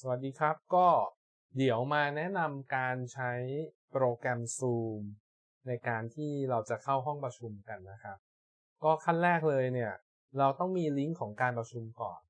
สวัสดีครับ ก็เดี๋ยวมาแนะนำการใช้โปรแกรม Zoom ในการที่เราจะเข้าห้องประชุมกันนะครับ ก็ขั้นแรกเลยเนี่ย เราต้องมีลิงก์ของการประชุมก่อน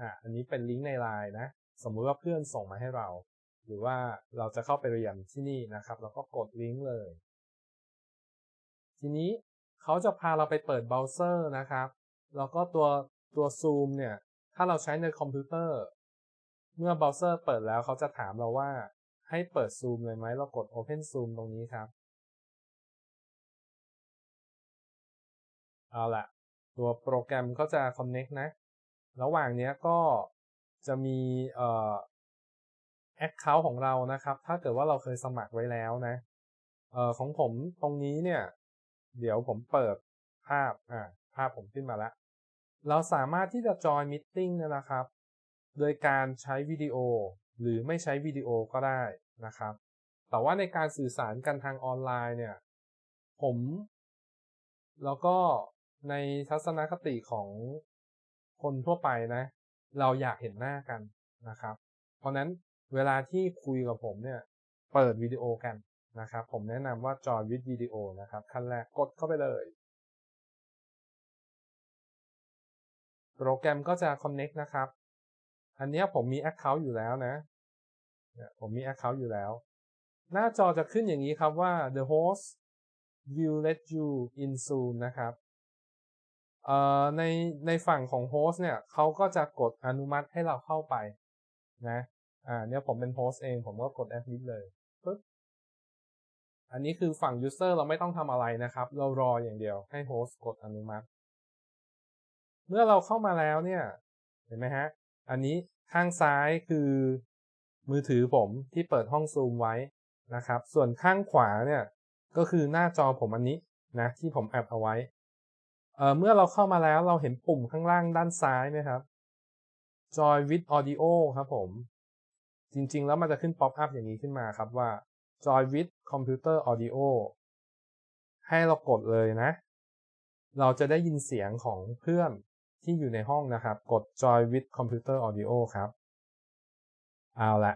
อะอันนี้เป็นลิงก์ในไลน์นะ สมมุติว่าเพื่อนส่งมาให้เรา หรือว่าเราจะเข้าไปเรียนที่นี่นะครับ เราก็กดลิงก์เลย ทีนี้เขาจะพาเราไปเปิดเบราว์เซอร์นะครับ แล้วก็ตัวตัว Zoom เนี่ย ถ้าเราใช้ในคอมพิวเตอร์ เมื่อเบราว์เซอร์เปิดแล้วเขาจะถามเราว่าให้เปิด Zoom เลยไหมเรากด Open Zoom ตรงนี้ครับ เอาละตัวโปรแกรมก็จะ Connect นะ ระหว่างนี้ก็จะมีเอ่อ Account ของเรานะครับ ถ้าเกิดว่าเราเคยสมัครไว้แล้วนะเอ่อของผมตรงนี้เนี่ย เดี๋ยวผมเปิดภาพอ่าภาพผมขึ้นมาแล้ว เราสามารถที่จะจอยมิทติ้งนะครับ โดยการใช้วิดีโอหรือไม่ใช้วิดีโอก็ได้นะครับ แต่ว่าในการสื่อสารกันทางออนไลน์เนี่ย ผม แล้วก็ในทัศนคติของคนทั่วไปนะ เราอยากเห็นหน้ากันนะครับ เพราะนั้นเวลาที่คุยกับผมเนี่ย เปิดวิดีโอกันนะครับ ผมแนะนำว่าจอยวิดวิดีโอนะครับ ขั้นแรกกดเข้าไปเลย โปรแกรมก็จะ Connect นะครับ อันนี้ผมมี Account อยู่แล้วนะ ผมมี Account อยู่แล้ว หน้าจอจะขึ้นอย่างนี้ครับว่า the host will let you in soon นะครับในในฝั่งของโฮสต์เนี่ยเขาก็จะกดอนุมัติให้เราเข้าไปนะอ่าเนี่ยผมเป็นโฮสต์เอง ผมก็กด admit เลยปึ๊บอันนี้คือฝั่ง user เราไม่ต้องทำอะไรนะครับ เรารออย่างเดียวให้โฮสต์กดอนุมัติ เมื่อเราเข้ามาแล้วเนี่ย เห็นไหมฮะ อันนี้ข้างซ้ายคือมือถือผมที่เปิดห้องซูมไว้นะครับ ส่วนข้างขวาเนี่ยก็คือหน้าจอผมอันนี้นะที่ผมแอบเอาไว้เเมื่อเราเข้ามาแล้วเราเห็นปุ่มข้างล่างด้านซ้ายไหมครับ Join with Audio ครับผม จริงๆ แล้วมันจะขึ้นป๊อปอัพอย่างนี้ขึ้นมาครับว่า Join with Computer Audio ให้เรากดเลยนะ เราจะได้ยินเสียงของเพื่อน ที่อยู่ในห้องนะครับ กด Join with Computer Audio ครับ เอาละ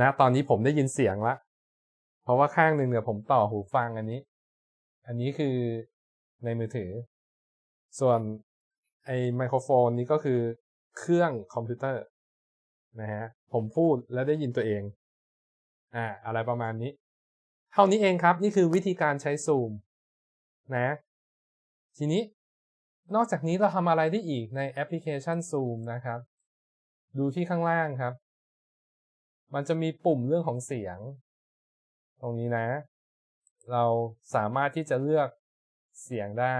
นะตอนนี้ผมได้ยินเสียงละ เพราะว่าข้างหนึ่งเนี่ยผมต่อหูฟังอันนี้ อันนี้คือในมือถือ ส่วนไอไมโครโฟนนี้ก็คือเครื่องคอมพิวเตอร์นะฮะ ผมพูดแล้วได้ยินตัวเอง อ่า อะไรประมาณนี้ เท่านี้เองครับ นี่คือวิธีการใช้ซูมนะ ทีนี้ นอกจากนี้เราทำอะไรได้อีกในแอปพลิเคชัน Zoom นะครับ ดูที่ข้างล่างครับ มันจะมีปุ่มเรื่องของเสียง ตรงนี้นะ เราสามารถที่จะเลือกเสียงได้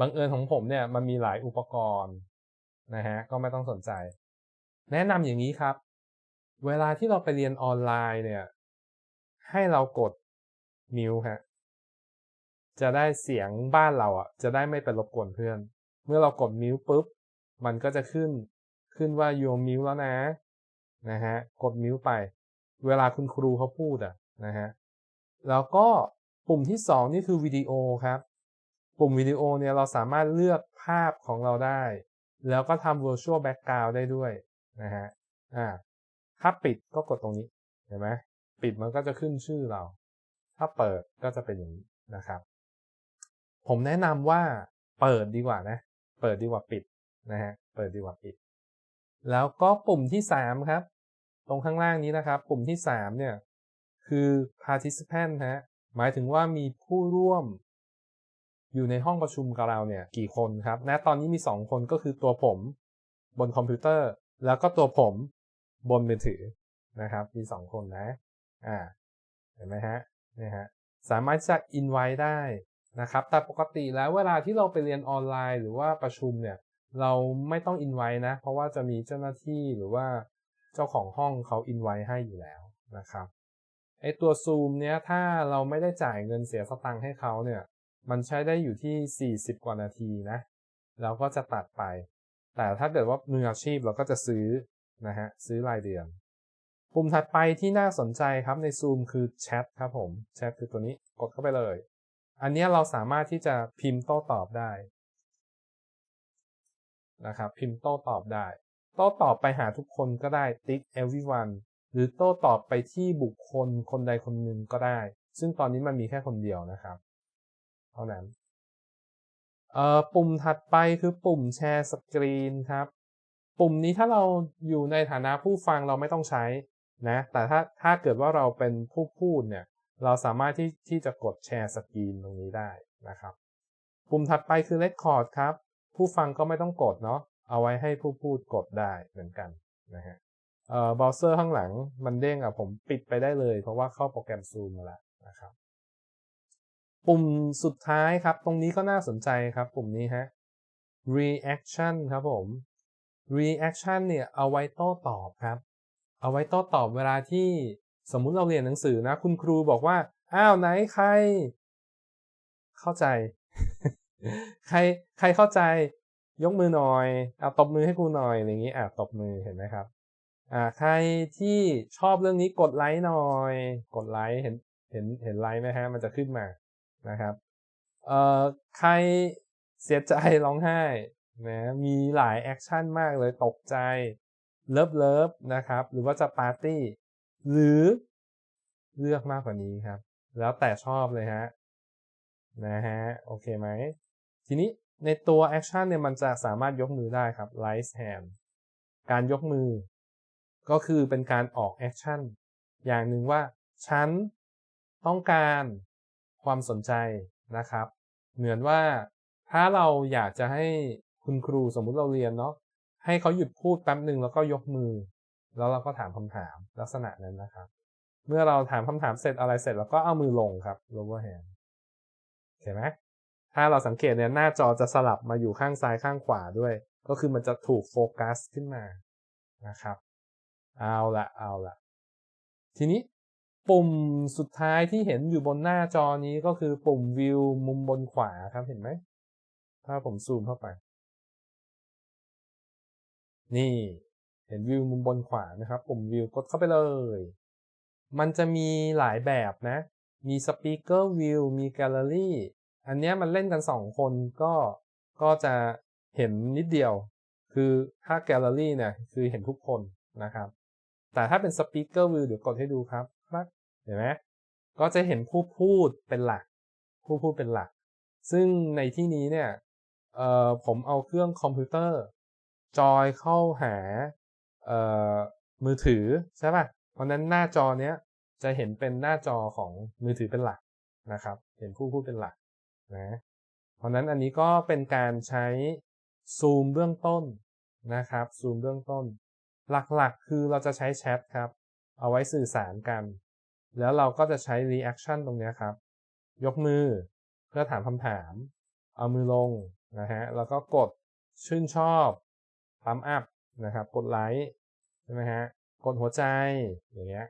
บังเอิญของผมเนี่ยมันมีหลายอุปกรณ์นะฮะ ก็ไม่ต้องสนใจ แนะนำอย่างนี้ครับ เวลาที่เราไปเรียนออนไลน์เนี่ย ให้เรากดมิวฮะ จะได้เสียงบ้านเราอะ จะได้ไม่ไปรบกวนเพื่อน เมื่อเรากดมิวปุ๊บ มันก็จะขึ้นขึ้นว่าโยมมิวแล้วนะนะฮะกดมิวไป เวลาคุณครูเขาพูดอะนะฮะแล้วก็ปุ่มที่สองนี่คือวิดีโอครับ ปุ่มวิดีโอเนี่ยเราสามารถเลือกภาพของเราได้ แล้วก็ทำ virtual background ได้ด้วยนะฮะอ่าถ้าปิดก็กดตรงนี้ เห็นไหมปิดมันก็จะขึ้นชื่อเรา ถ้าเปิดก็จะเป็นอย่างนี้นะครับ ผมแนะนำว่าเปิดดีกว่านะ เปิดดีกว่าปิดนะฮะ เปิดดีกว่าปิด แล้วก็ปุ่มที่สามครับ ตรงข้างล่างนี้นะครับ ปุ่มที่สามเนี่ย คือ participant ฮะ หมายถึงว่ามีผู้ร่วม อยู่ในห้องประชุมกับเราเนี่ย กี่คนครับณตอนนี้มีสองคนก็คือตัวผมบนคอมพิวเตอร์ แล้วก็ตัวผมบนมือถือนะครับ มีสองคนนะ อ่า เห็นไหมฮะ นี่ฮะ สามารถจะ invite ได้ นะครับแต่ปกติแล้วเวลาที่เราไปเรียนออนไลน์ หรือว่าประชุมเนี่ยเราไม่ต้อง invite นะ เพราะว่าจะมีเจ้าหน้าที่หรือว่าเจ้าของห้องเขา invite ให้อยู่แล้วนะครับไอตัว Zoom เนี้ยถ้าเราไม่ได้จ่ายเงินเสียสตังค์ให้เขาเนี่ยมันใช้ได้อยู่ที่ 40 กว่านาทีนะแล้วก็จะตัดไป แต่ถ้าเกิดว่ามืออาชีพเราก็จะซื้อนะฮะซื้อรายเดือนปุ่มถัดไปที่น่าสนใจครับใน Zoom คือแชทครับผมแชทคือตัวนี้กดเข้าไปเลย อันนี้เราสามารถที่จะพิมพ์โต้ตอบได้นะครับ พิมพ์โต้ตอบได้ โต้ตอบไปหาทุกคนก็ได้ติ๊ก everyone หรือโต้ตอบไปที่บุคคลคนใดคนหนึ่งก็ได้ ซึ่งตอนนี้มันมีแค่คนเดียวนะครับ เท่านั้นเอ่อปุ่มถัดไปคือปุ่มแชร์สกรีนครับ ปุ่มนี้ถ้าเราอยู่ในฐานะผู้ฟังเราไม่ต้องใช้นะ แต่ถ้าถ้าเกิดว่าเราเป็นผู้พูดเนี่ย เราสามารถที่ที่จะกดแชร์สกรีนตรงนี้ได้นะครับ ปุ่มถัดไปคือ Record ครับ ผู้ฟังก็ไม่ต้องกดเนาะเอาไว้ให้ผู้พูดกดได้เหมือนกันนะฮะเอ่อเบราว์เซอร์ข้างหลังมันเด้งอะผมปิดไปได้เลย เพราะว่าเข้าโปรแกรม Zoom มาแล้วนะครับ ปุ่มสุดท้ายครับ ตรงนี้ก็น่าสนใจครับ ปุ่มนี้ฮะ reaction ครับผม reaction เนี่ยเอาไว้โต้ตอบครับ เอาไว้โต้ตอบเวลาที่ สมมุติเราเรียนหนังสือนะ คุณครูบอกว่า อ้าวไหนใคร เข้าใจ ใครใครเข้าใจ ยกมือหน่อยเอาตบมือให้ครูหน่อยอย่างนี้อะตบมือเห็นไหมครับอ่าใครที่ชอบเรื่องนี้กดไลค์หน่อย กดไลค์เห็นเห็นเห็นไลค์ไหมฮะมันจะขึ้นมานะครับเอ่อใครเสียใจร้องไห้นะมีหลายแอคชั่นมากเลยตกใจเลิฟเลิฟนะครับ หรือว่าจะปาร์ตี้ หรือเลือกมากกว่านี้ครับ แล้วแต่ชอบเลยฮะนะฮะโอเคไหม ทีนี้ในตัวแอคชั่นเนี่ยมันจะสามารถยกมือได้ครับ raise hand การยกมือ ก็คือเป็นการออกแอคชั่นอย่างหนึ่งว่า ฉันต้องการความสนใจนะครับ เหมือนว่าถ้าเราอยากจะให้คุณครูสมมุติเราเรียนเนาะให้เขาหยุดพูดแป๊บหนึ่งแล้วก็ยกมือ แล้วเราก็ถามคำถามลักษณะนั้นนะครับ เมื่อเราถามคำถามเสร็จอะไรเสร็จแล้วก็เอามือลงครับ lower hand เห็นไหมถ้าเราสังเกตเนี่ยหน้าจอจะสลับมาอยู่ข้างซ้ายข้างขวาด้วย ก็คือมันจะถูกโฟกัสขึ้นมานะครับ เอาละเอาละทีนี้ปุ่มสุดท้ายที่เห็นอยู่บนหน้าจอนี้ก็คือปุ่มวิวมุมบนขวาครับเห็นไหม ถ้าผมซูมเข้าไป นี่ ห็นวิวมุมบนขวานะครับ ปุ่มวิวกดเข้าไปเลย มันจะมีหลายแบบนะ มีสปีกเกอร์วิวมีแกลเลอรี่อันนี้มันเล่นกันสองคนก็ก็จะเห็นนิดเดียว คือถ้าแกลเลอรี่เนี่ยคือเห็นทุกคนนะครับ แต่ถ้าเป็นสปีกเกอร์วิวเดี๋ยวกดให้ดูครับครับเห็นไหมก็จะเห็นผู้พูดเป็นหลัก ผู้พูดเป็นหลัก ซึ่งในที่นี้เนี่ยผมเอาเครื่องคอมพิวเตอร์ จอยเข้าหา มือถือใช่ป่ะ เพราะนั้นหน้าจอเนี้ยจะเห็นเป็นหน้าจอของมือถือเป็นหลักนะครับ เห็นผู้พูดเป็นหลักนะ เพราะนั้นอันนี้ก็เป็นการใช้ซูมเบื้องต้นนะครับซูมเบื้องต้น หลักๆ คือเราจะใช้แชทครับ เอาไว้สื่อสารกัน แล้วเราก็จะใช้ reaction ตรงนี้ครับ ยกมือเพื่อถามคำถาม เอามือลงนะฮะ แล้วก็กดชื่นชอบ ปั๊มอัพ นะครับ กดไลค์ใช่ไหมฮะกดหัวใจอย่างเงี้ย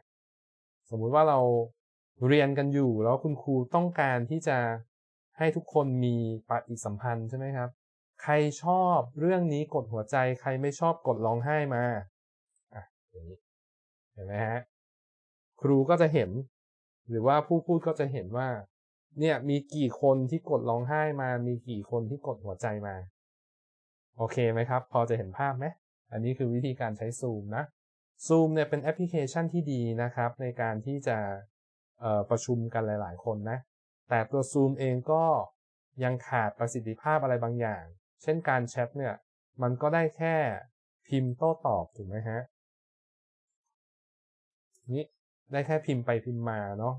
สมมุติว่าเราเรียนกันอยู่แล้วคุณครูต้องการที่จะให้ทุกคนมีปฏิสัมพันธ์ใช่ไหมครับ ใครชอบเรื่องนี้กดหัวใจ ใครไม่ชอบกดร้องไห้มาอะอย่างนี้เห็นไหมฮะครูก็จะเห็น หรือว่าผู้พูดก็จะเห็นว่า เนี่ยมีกี่คนที่กดร้องไห้มา มีกี่คนที่กดหัวใจมา โอเคไหมครับ พอจะเห็นภาพไหม อันนี้คือวิธีการใช้ซูมนะซูมเนี่ยเป็นแอปพลิเคชันที่ดีนะครับ ในการที่จะประชุมกันหลาย ๆ คนนะ แต่ตัวซูมเองก็ยังขาดประสิทธิภาพอะไรบางอย่าง เช่นการแชทเนี่ยมันก็ได้แค่พิมพ์โต้ตอบถูกไหมฮะนี้ได้แค่พิมพ์ไปพิมพ์มาเนาะ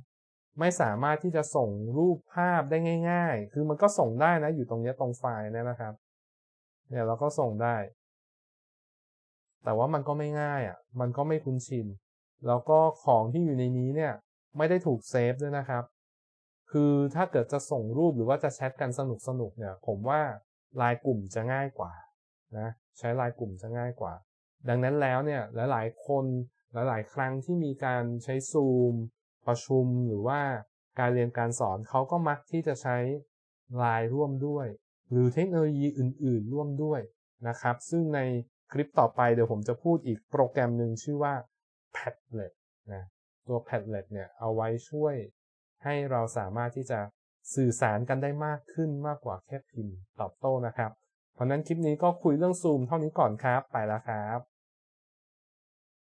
ไม่สามารถที่จะส่งรูปภาพได้ง่าย ๆ คือมันก็ส่งได้นะอยู่ตรงนี้ตรงไฟล์นะครับ เนี่ยเราก็ส่งได้ แต่ว่ามันก็ไม่ง่ายอะ่ะ มันก็ไม่คุ้นชิน แล้วก็ของที่อยู่ในนี้เนี่ยไม่ได้ถูกเซฟด้วยนะครับ คือถ้าเกิดจะส่งรูปหรือว่าจะแชทกันสนุกสนุกเนี่ย ผมว่าไลน์กลุ่มจะง่ายกว่านะใช้ไลน์กลุ่มจะง่ายกว่า ดังนั้นแล้วเนี่ยหลายๆคนหลายๆครั้งที่มีการใช้ซูมประชุมหรือว่าการเรียนการสอนเขาก็มักที่จะใช้ไลน์ร่วมด้วย หรือเทคโนโลยีอื่น ๆ ร่วมด้วยนะครับ ซึ่งใน คลิปต่อไปเดี๋ยวผมจะพูดอีกโปรแกรมหนึ่งชื่อว่า Padlet นะตัว Padlet เนี่ยเอาไว้ช่วยให้เราสามารถที่จะสื่อสารกันได้มากขึ้นมากกว่าแค่พิมพ์ตอบโต้นะครับ เพราะนั้นคลิปนี้ก็คุยเรื่องซูมเท่านี้ก่อนครับ ไปแล้วครับ